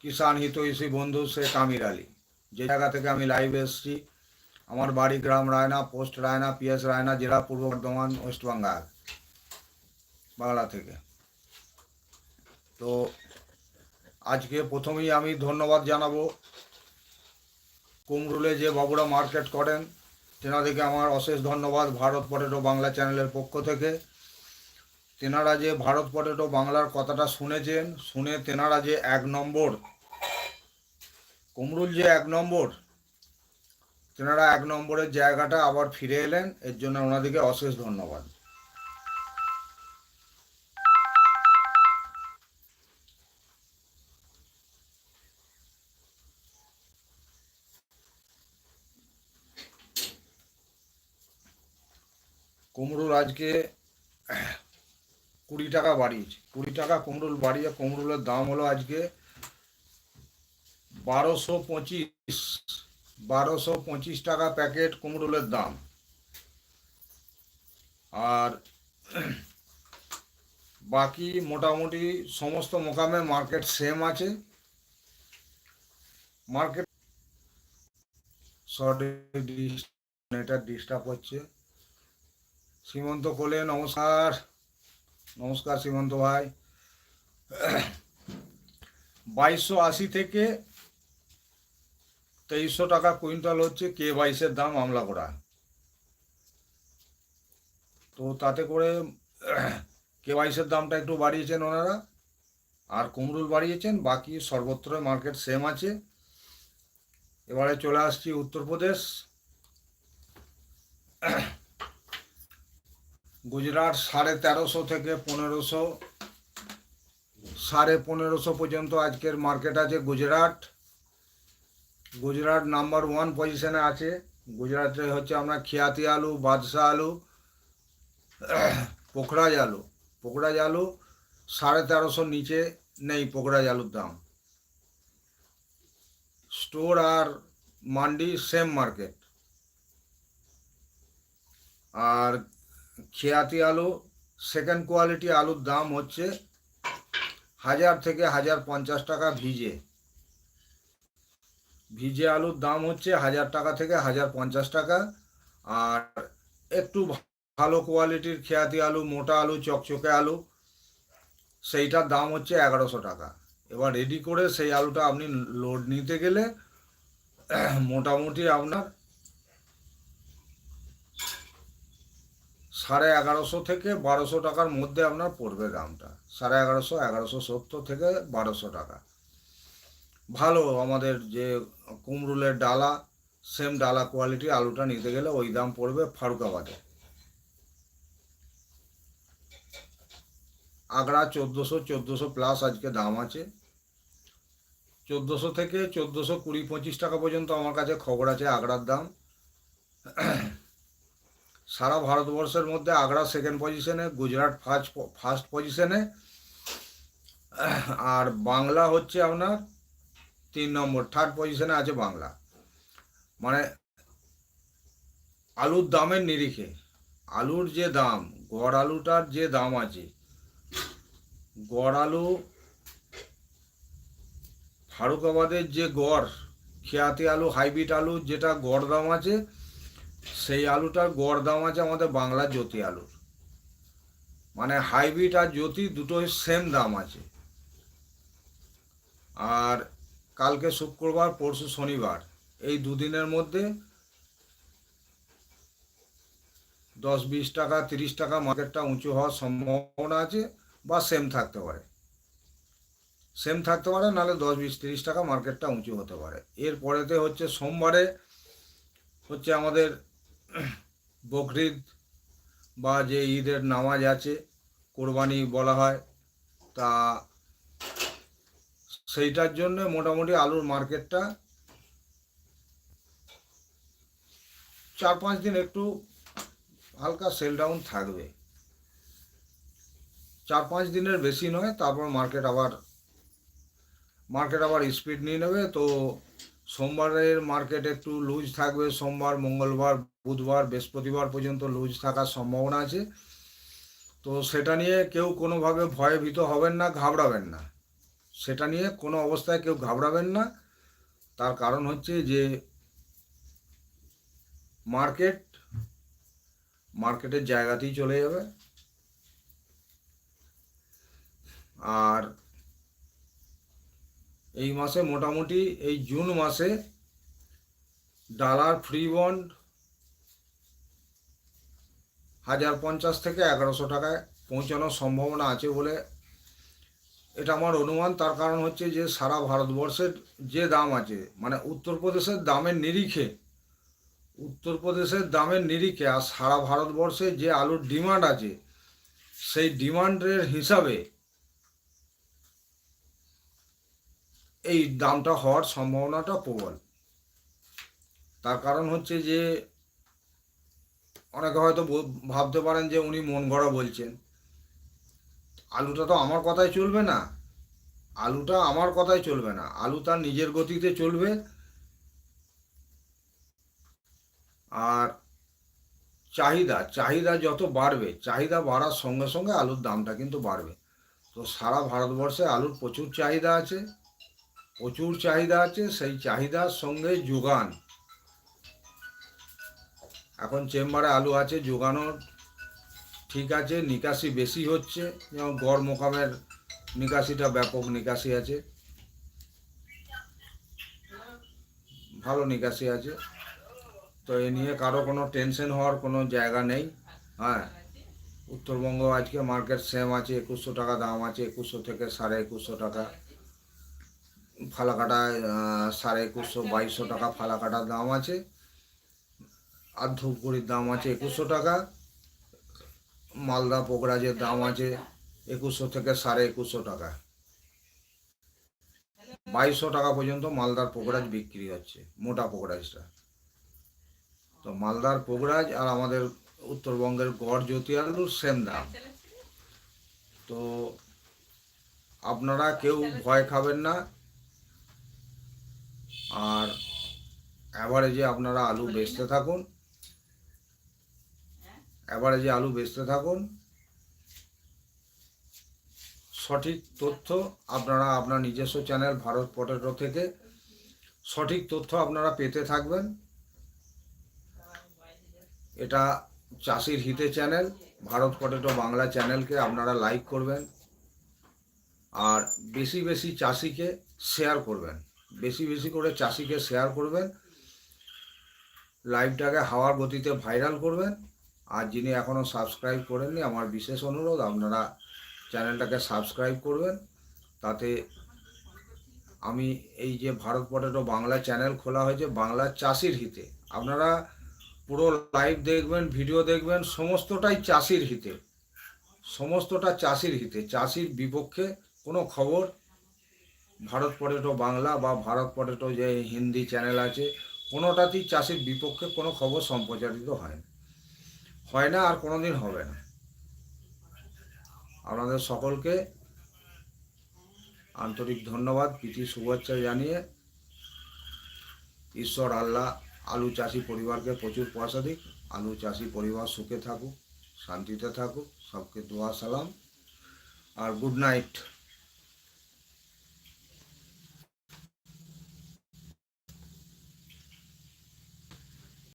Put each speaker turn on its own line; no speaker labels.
কিষাণ হিতৈষী বন্ধু শেখ আমির আলী। যে জায়গা থেকে আমি লাইভে এসেছি, আমার বাড়ি গ্রাম রায়না পোস্ট রায়না পিএস রায়না, জেলা পূর্ব বর্ধমান ওয়েস্ট বেঙ্গল বাংলা থেকে। তো আজকে প্রথমেই আমি ধন্যবাদ জানাব। কুমরুলে যে বাবুরা মার্কেট করেন, তেনাদেরকে আমার অশেষ ধন্যবাদ, ভারত পটেটো বাংলা চ্যানেলের পক্ষ থেকে। তেনারা যে ভারত পটেটো বাংলার কথাটা শুনেছেন, শুনে তেনারা যে এক নম্বর। কুমরুল যে এক নম্বর, তেনারা এক নম্বরের জায়গাটা আবার ফিরে এলেন, এর জন্য ওনাদেরকে অশেষ ধন্যবাদ। কুমড়োর আজকে কুড়ি টাকা বাড়িয়েছে। কুড়ি টাকা কুমড়োল বাড়িয়ে কুমড়োলের দাম হলো আজকে বারোশো পঁচিশ বারোশো পঁচিশ টাকা প্যাকেট কুমড়োলের দাম। আর বাকি মোটামুটি সমস্ত মোকামে মার্কেট সেম আছে। মার্কেট শর্ট এটা ডিস্টার্ব হচ্ছে। সীমন্ত কোলে নমস্কার। নমস্কার সীমন্ত ভাই। বাইশশো আশি থেকে তেইশশো টাকা কুইন্টাল হচ্ছে কে বাইশের দাম আমলা করা তো তাতে করে কে বাইশের দামটা একটু বাড়িয়েছেন ওনারা, আর কুমরুল বাড়িয়েছেন, বাকি সর্বত্র মার্কেট সেম আছে। এবারে চলে আসছি উত্তরপ্রদেশ। গুজরাট সাড়ে তেরোশো থেকে পনেরোশো, সাড়ে পনেরোশো পর্যন্ত আজকের মার্কেট আছে গুজরাট। গুজরাট নাম্বার ওয়ান পজিশনে আছে। গুজরাটে হচ্ছে আপনার খিয়াতি আলু, বাদশাহ আলু, পোখরাজ আলু। পোখরাজ আলু সাড়ে তেরোশোর নিচে নেই পোখরাজ আলুর দাম। স্টোর আর মান্ডি সেম মার্কেট আর খেয়াতি আলু সেকেন্ড কোয়ালিটি আলুর দাম হচ্ছে হাজার থেকে হাজার পঞ্চাশ টাকা ভিজে। ভিজে আলুর দাম হচ্ছে হাজার টাকা থেকে হাজার পঞ্চাশ টাকা। আর একটু ভালো কোয়ালিটির খেয়াতি আলু, মোটা আলু, চকচকে আলু, সেইটার দাম হচ্ছে এগারোশো টাকা। এবার রেডি করে সেই আলুটা আপনি লোড নিতে গেলে মোটামুটি আপনার সাড়ে এগারোশো থেকে বারোশো টাকার মধ্যে আপনার পড়বে দামটা। সাড়ে এগারোশো এগারোশো সত্তর থেকে বারোশো টাকা। ভালো আমাদের যে কুমরুলের ডালা সেম ডালা কোয়ালিটি আলুটা নিতে গেলে ওই দাম পড়বে ফারুকাবাদে। আগড়া চোদ্দোশো চোদ্দোশো প্লাস আজকে দাম আছে। চোদ্দোশো থেকে চোদ্দোশো কুড়ি, পঁচিশ টাকা পর্যন্ত আমার কাছে খবর আছে আগ্রার দাম। সারা ভারতবর্ষের মধ্যে আগ্রা সেকেন্ড পজিশনে গুজরাট ফার্স্ট ফার্স্ট পজিশনে আর বাংলা হচ্ছে আপনার তিন নম্বর থার্ড পজিশনে আছে বাংলা। মানে আলুর দামের নিরিখে, আলুর যে দাম, গড় আলুটার যে দাম আছে, গড় আলু ফারুকাবাদের যে গড়, খেয়াতি আলু, হাইব্রিড আলু যেটা গড় দাম আছে সেই আলুটার গড় দাম আছে আমাদের বাংলা জ্যোতি আলুর। মানে হাইব্রিড আর জ্যোতি দুটোই সেম দাম আছে। আর কালকে শুক্রবার, পরশু শনিবার, এই দুদিনের মধ্যে দশ, বিশ টাকা, তিরিশ টাকা মার্কেটটা উঁচু হওয়ার সম্ভাবনা আছে বা সেম থাকতে পারে। সেম থাকতে পারে, নাহলে দশ, বিশ, তিরিশ টাকা মার্কেটটা উঁচু হতে পারে। এর পরেতে হচ্ছে সোমবারে হচ্ছে আমাদের বকরিদ বা যে ঈদের নামাজ আছে, কোরবানি বলা হয়, তা সেইটার জন্য মোটামুটি আলুর মার্কেটটা চার পাঁচ দিন একটু হালকা সেল ডাউন থাকবে। চার পাঁচ দিনের বেশি নয়, তারপর মার্কেট আবার মার্কেট আবার স্পিড নিয়ে নেবে। তো সোমবারের মার্কেট একটু লুজ থাকবে, সোমবার, মঙ্গলবার বুধবার, বৃহস্পতিবার পর্যন্ত লুজ থাকার সম্ভাবনা আছে। তো সেটা নিয়ে কেউ কোনোভাবে ভয়ে ভীত হবেন না, ঘাবড়াবেন না। সেটা নিয়ে কোনো অবস্থায় কেউ ঘাবড়াবেন না। তার কারণ হচ্ছে যে, মার্কেট, মার্কেটের জায়গাতেই চলে যাবে। আর এই মাসে মোটামুটি, এই জুন মাসে, ডলার ফ্রি বন্ড হাজার পঞ্চাশ থেকে এগারোশো টাকায় পৌঁছানোর সম্ভাবনা আছে বলে এটা আমার অনুমান। তার কারণ হচ্ছে যে সারা ভারতবর্ষের যে দাম আছে মানে উত্তরপ্রদেশের দামের নিরিখে, উত্তরপ্রদেশের দামের নিরিখে আর সারা ভারতবর্ষে যে আলুর ডিমান্ড আছে, সেই ডিমান্ডের হিসাবে এই দামটা হওয়ার সম্ভাবনাটা প্রবল। তার কারণ হচ্ছে যে অনেকে হয়তো ভাবতে পারেন যে উনি মন গড়া বলছেন। আলুটা তো আমার কথাই চলবে না। আলুটা আমার কথাই চলবে না। আলু তার নিজের গতিতে চলবে। আর চাহিদা চাহিদা যত বাড়বে, চাহিদা বাড়ার সঙ্গে সঙ্গে আলুর দামটা কিন্তু বাড়বে। তো সারা ভারতবর্ষে আলুর প্রচুর চাহিদা আছে। প্রচুর চাহিদা আছে। সেই চাহিদার সঙ্গে যোগান এখন চেম্বারে আলু আছে যোগানোর ঠিক আছে নিকাশি বেশি হচ্ছে যেমন গড় মোকামের নিকাশিটা ব্যাপক নিকাশি আছে। ভালো নিকাশি আছে। তো এ নিয়ে কারও কোনো টেনশন হওয়ার কোনো জায়গা নেই। হ্যাঁ উত্তরবঙ্গ আজকে মার্কেট সেম আছে একুশশো টাকা দাম আছে একুশশো থেকে সাড়ে একুশশো টাকা। ফালাকাটায় আহ, সাড়ে একুশশো বাইশশো টাকা ফালাকাটার দাম আছে। আর ধূপগুড়ির দাম আছে একুশশো টাকা, মালদা পোকরাজের দাম আছে একুশশো থেকে সাড়ে একুশশো টাকা। বাইশশো টাকা পর্যন্ত মালদার পোকরাজ বিক্রি হচ্ছে, মোটা পোকরাজটা তো মালদার পোকরাজ আর আমাদের উত্তরবঙ্গের গড় জ্যোতি আলুর সেম দাম। তো আপনারা কেউ ভয় খাবেন না। আর অ্যাভারেজে আপনারা আলু বেচতে থাকুন। অ্যাভারেজে আলু বেচতে থাকুন। সঠিক তথ্য আপনারা আপনার নিজস্ব চ্যানেল ভারত পটেটো থেকে সঠিক তথ্য আপনারা পেতে থাকবেন। এটা চাষির হিতে চ্যানেল, ভারত পটেটো বাংলা চ্যানেলকে আপনারা লাইক করবেন আর বেশি বেশি চাষিকে শেয়ার করবেন। বেশি বেশি করে চাষিকে শেয়ার করবেন, লাইভটাকে হাওয়ার গতিতে ভাইরাল করবেন। আর যিনি এখনও সাবস্ক্রাইব করেননি, আমার বিশেষ অনুরোধ, আপনারা চ্যানেলটাকে সাবস্ক্রাইব করবেন। তাতে আমি এই যে ভারত পটেটো বাংলা চ্যানেল খোলা হয়েছে, বাংলা চাষির হিতে। আপনারা পুরো লাইভ দেখবেন ভিডিও দেখবেন, সমস্তটাই চাষির হিতে। সমস্তটা চাষির হিতে। চাষির বিপক্ষে কোনো খবর, ভারত পটেটো বাংলা বা ভারত পটেটো যে হিন্দি চ্যানেল আছে, কোনোটাতেই চাষির বিপক্ষে কোনো খবর সম্প্রচারিত হয় না। হয় না আর কোনোদিন হবে না। আপনাদের সকলকে আন্তরিক ধন্যবাদ, প্রীতি, শুভেচ্ছা জানিয়ে ঈশ্বর, আল্লাহ, আলু চাষি পরিবারকে প্রচুর পয়সা দিক। আলু চাষি পরিবার সুখে থাকুক, শান্তিতে থাকুক। সবকে দোয়া, সালাম। আর গুড নাইট